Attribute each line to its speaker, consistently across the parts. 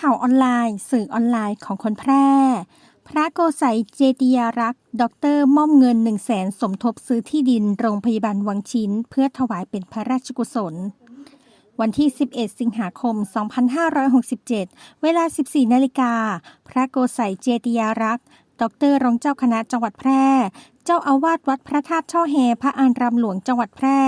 Speaker 1: ข่าวออนไลน์ สื่อออนไลน์ของคนแพร่ พระโกไสยเจติยารักษ์ด็อกเตอร์มอบเงิน1 0 0 0 0แสนสมทบซื้อที่ดินโรงพยาบาลวังชิ้น เพื่อถวายเป็นพระราชกุศล วันที่ 11 สิงหาคม 2567 เวลา 14 นาฬิกา พระโกไสยเจติยารักษ์ด็อกเตอร์รองเจ้าคณะจังหวัดแพร่ จ้าอาวาสวัดพระธาตุช่อแฮพระอารามหลวงจังหวัดแพร่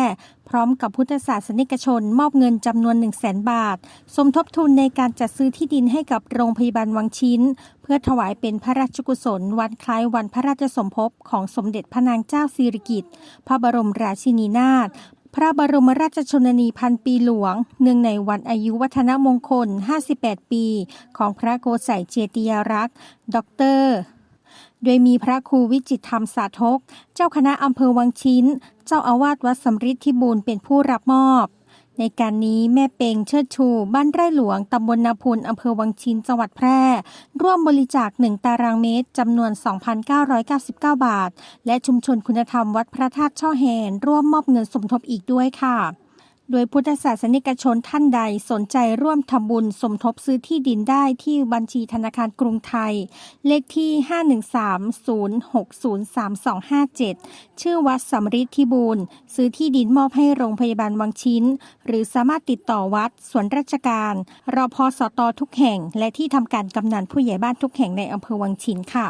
Speaker 1: พร้อมกับพุทธศาสนิกชนมอบเงินจำนวน 1 0 0 0 0แสนบาท สมทบทุนในการจัดซื้อที่ดินให้กับโรงพยาบาลวังชิ้น เพื่อถวายเป็นพระราชกุศล วันคล้ายวันพระราชสมภพของสมเด็จพระนางเจ้าสิริกิติ์พระบรมราชินีนาถพระบรมราชชนนีพันปีหลวง เนื่องในวันอายุวัฒนมงคล 58 ปี ของพระโกไสยเจติยารักษ์ด็อกเตอร์ โดยมีพระครูวิจิตธรรมสาธกเจ้าคณะอำเภอวังชิ้น เจ้าอาวาสวัดสำริดที่บูรณ์เป็นผู้รับมอบ ในการนี้แม่เปงเชิดชู บ้านไร่หลวงตำบลนาพูนอำเภอวังชินจังหวัดแพร่ ร่วมบริจาค 1 ตารางเมตรจำนวน 2,999 บาท และชุมชนคุณธรรมวัดพระธาตุช่อแฮนร่วมมอบเงินสมทบอีกด้วยค่ะ โดยพุทธศาสนิกชนท่านใดสนใจร่วมทำบุญสมทบซื้อที่ดินได้ที่บัญชีธนาคารกรุงไทย เลขที่ 513-060-3257ชื่อวัดสำริดที่บูรณ์ซื้อที่ดินมอบให้โรงพยาบาลวังชิ้น หรือสามารถติดต่อวัด ส่วนราชการรอพอสตทุกแห่ง และที่ทำการกำนันผู้ใหญ่บ้านทุกแห่งในอำเภอวังชิ้นค่ะ